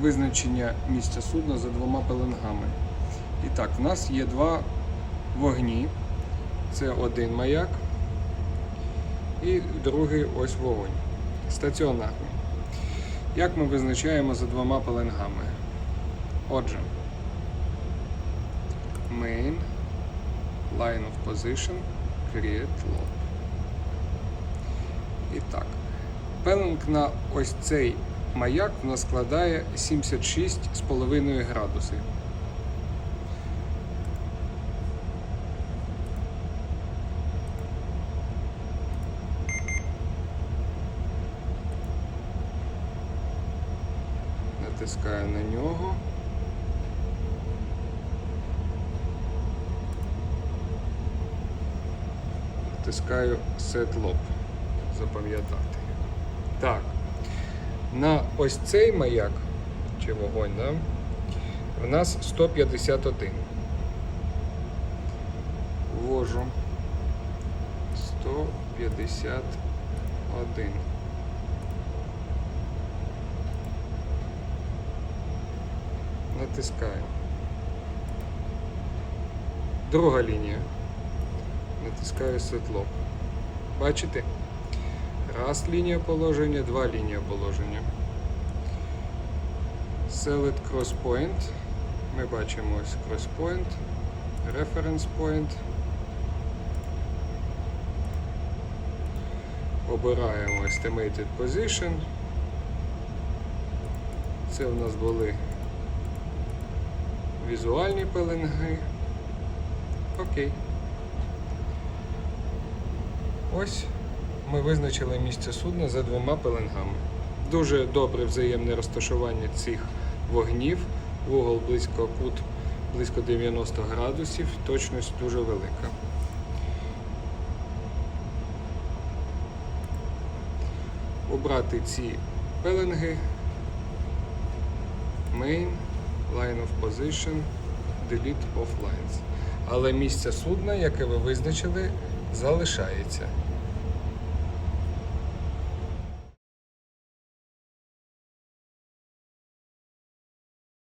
визначення місця судна за двома пеленгами. І так, в нас є два вогні. Це один маяк і другий ось вогонь. Стаціонарний. Як ми визначаємо за двома пеленгами? Отже, main, line of position, create loop. І так, пеленг на ось цей маяк в нас складає 76,5 градусів. Натискаю на нього. Натискаю Set Lob. Запам'ятати. Так. На ось цей маяк, чи вогонь, да? в нас 151. Ввожу 151. Натискаю. Друга лінія. Натискаю Lock. Бачите? Раз лінія положення, два лінія положення. Select Cross Point. Ми бачимо ось Cross Point, Reference Point. Обираємо Estimated Position. Це у нас були візуальні пеленги. Окей. Ось ми визначили місце судна за двома пеленгами. Дуже добре взаємне розташування цих вогнів. Вугол близько кут близько 90 градусів, точність дуже велика. Обрати ці пеленги. Main, Line of Position, Delete of Lines. Але місце судна, яке ви визначили, залишається.